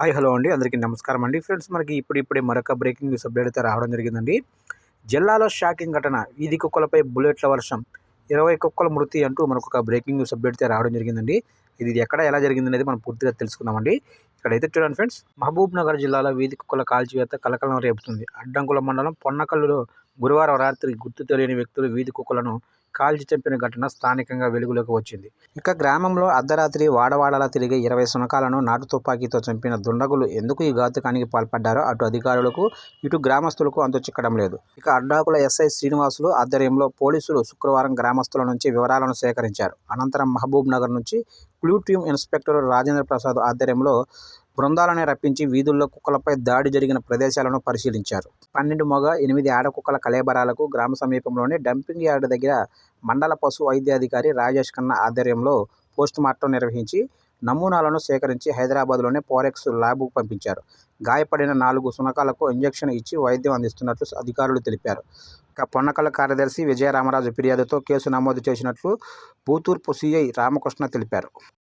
Hi hello అండి. అందరికీ నమస్కారం అండి. ఫ్రెండ్స్ మనకి ఇప్పుడు ఇప్పుడే మరొక బ్రేకింగ్ న్యూస్ అప్డేట్ అయితే రావడం జరిగిందండి. జిల్లాలో షాకింగ్ ఘటన వీధి కుక్కలపై బుల్లెట్ల వర్షం ఇరవై కుక్కల మృతి అంటూ మనకు ఒక బ్రేకింగ్ న్యూస్ అప్డేట్ అయితే రావడం జరిగిందండి. ఇది ఎక్కడ ఎలా జరిగింది అనేది మనం పూర్తిగా తెలుసుకుందామండి. ఇక్కడైతే చూడండి ఫ్రెండ్స్ మహబూబ్ నగర్ జిల్లాలో వీధి కుక్కల కాల్చివేత కలకలం రేపుతుంది. అడ్డంకుల మండలం పొన్నకల్లులో గురువారం రాత్రి గుర్తు తెలియని వ్యక్తులు వీధి కుక్కలను కాల్చి చంపిన ఘటన స్థానికంగా వెలుగులోకి వచ్చింది. ఇక గ్రామంలో అర్ధరాత్రి వాడవాడలా తిరిగే ఇరవై సునకాలను నాటు తుపాకీతో చంపిన దుండగులు ఎందుకు ఈ ఘాతుకానికి పాల్పడ్డారో అటు అధికారులకు ఇటు గ్రామస్తులకు అంతు చిక్కడం లేదు. ఇక అడ్డాకుల ఎస్ఐ శ్రీనివాసులు ఆధ్వర్యంలో పోలీసులు శుక్రవారం గ్రామస్తుల నుంచి వివరాలను సేకరించారు. అనంతరం మహబూబ్ నగర్ నుంచి clue team inspector Rajendra Prasad ఆధ్వర్యంలో బృందాలను రప్పించి వీధుల్లో కుక్కలపై దాడి జరిగిన ప్రదేశాలను పరిశీలించారు. పన్నెండు మొగ ఎనిమిది ఆడ కుక్కల కలేబరాలకు గ్రామ సమీపంలోని డంపింగ్ యార్డ్ దగ్గర మండల పశు వైద్యాధికారి రాజేష్ ఖన్నా ఆధ్వర్యంలో పోస్టుమార్టం నిర్వహించి నమూనాలను సేకరించి హైదరాబాద్లోని పోరెక్స్ ల్యాబ్కు పంపించారు. గాయపడిన నాలుగు సునకాలకు ఇంజెక్షన్ ఇచ్చి వైద్యం అందిస్తున్నట్లు అధికారులు తెలిపారు. ఇక పొన్నకల కార్యదర్శి విజయరామరాజు ఫిర్యాదుతో కేసు నమోదు చేసినట్లు భూతూర్పు సిఐ రామకృష్ణ తెలిపారు.